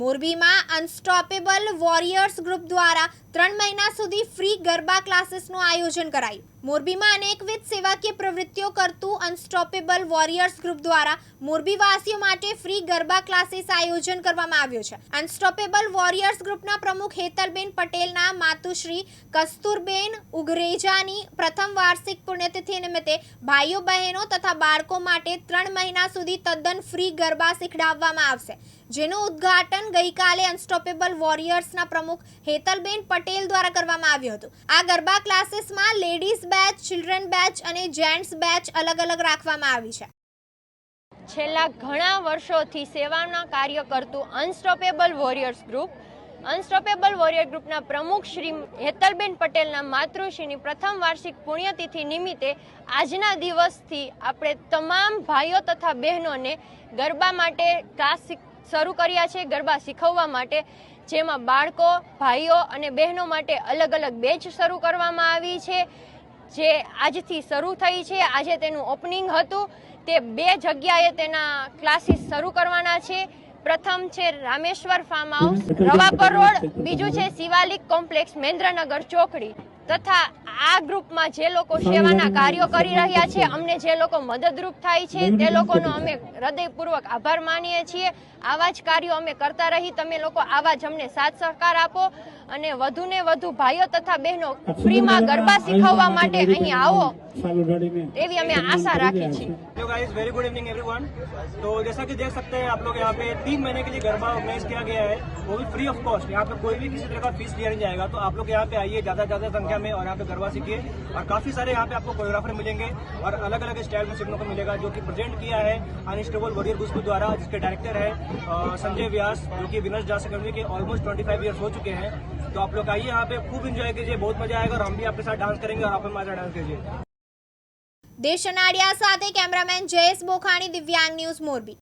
મોરબીમાં unstoppable warriors group દ્વારા ત્રણ મહિના સુધી ફ્રી ગરબા ક્લાસીસનું આયોજન કરાયું. મોરબીમાં અનેકવિધ સેવાકીય પ્રવૃત્તિઓ કરતું અનસ્ટોપેબલ વોરિયર્સ ગ્રુપ દ્વારા મોરબીવાસીઓ માટે ફ્રી ગરબા ક્લાસીસ આયોજન કરવામાં આવ્યું છે. અનસ્ટોપેબલ વોરિયર્સ ગ્રુપના પ્રમુખ હેતલબેન પટેલના માતુશ્રી કસ્તુરબેન ઉગરેજાની પ્રથમ વાર્ષિક પુણ્યતિથિ નિમિત્તે ભાઈઓ, બહેનો તથા બાળકો માટે ત્રણ મહિના સુધી તદ્દન ફ્રી ગરબા શીખડાવવામાં આવશે. જેનું ઉદ્ઘાટન ગઈકાલે અનસ્ટોપેબલ વોરિયર્સના પ્રમુખ હેતલબેન પટેલ દ્વારા કરવામાં આવ્યું હતું. આ ગરબા ક્લાસીસમાં લેડીઝ બેચ, ચિલ્ડ્રન બેચ અને જેન્ટ્સ બેચ અલગ અલગ રાખવામાં આવી છે. છેલ્લા ઘણા વર્ષોથી સેવાના કાર્ય કરતું unstoppable warriors group, unstoppable warrior ગ્રુપના પ્રમુખ શ્રી હેતલબેન પટેલના માતૃશ્રીની પ્રથમ વાર્ષિક પુણ્યતિથિ નિમિત્તે આજના દિવસથી આપણે તમામ ભાઈઓ તથા બહેનોને ગરબા માટે ક્લાસ શીખ- શરૂ કર્યા છે ગરબા શીખવવા માટે, જેમાં બાળકો, ભાઈઓ અને બહેનો માટે અલગ અલગ બેચ શરૂ કરવામાં આવી છે. જે આજથી શરૂ થઈ છે. આજે તેનું ઓપનિંગ હતું. તે બે જગ્યાએ તેના ક્લાસીસ શરૂ કરવાના છે. પ્રથમ છે Rameshwar farm house Ravapar road, બીજું છે શિવાલિક કોમ્પ્લેક્સ મહેન્દ્રનગર ચોકડી. તથા આ ગ્રુપમાં જે લોકો સેવાના કાર્યો કરી રહ્યા છે અમને જે લોકો મદદરૂપ થાય છે તે લોકોનો અમે હૃદયપૂર્વક આભાર માનીએ છીએ આવા જ કાર્યો અમે કરતા રહી તમે લોકો આવા જ અમને સાથ સહકાર આપો અને વધુ ને વધુ ભાઈઓ તથા બહેનો ફ્રીમાં ગરબા શીખવવા માટે અહીં આવો એવી અમે આશા રાખી છીએ hello guys very good evening everyone तो जैसा कि देख सकते हैं आप लोग यहाँ पे तीन महीने के लिए गरबा ऑर्गेनाइज किया गया है वो भी फ्री ऑफ कॉस्ट यहाँ पे कोई भी किसी तरह का फीस लिया नहीं जाएगा तो आप लोग यहाँ पे आइए ज्यादा ज्यादा संख्या में और यहाँ पे गरबा सीखिए और काफी सारे यहाँ पे आपको कोरियोग्राफर मिलेंगे और अलग अलग स्टाइल में सीखने को मिलेगा जो कि प्रेजेंट किया है अनस्टेबल वॉरियर ग्रुप द्वारा जिसके डायरेक्टर है अ, संजय व्यास जो कि विनर्स डांस अकेडमी के ऑलमोस्ट ट्वेंटी फाइव ईयर्स हो चुके हैं तो आप लोग आइए यहाँ पे खूब इंजॉय कीजिए बहुत मजा आएगा और हम भी आपके साथ डांस करेंगे और आप हमारे साथ डांस कीजिए દેશ અનાડિયા સાથે કેમેરામેન જયેશ બોખાણી દિવ્યાંગ ન્યૂઝ મોરબી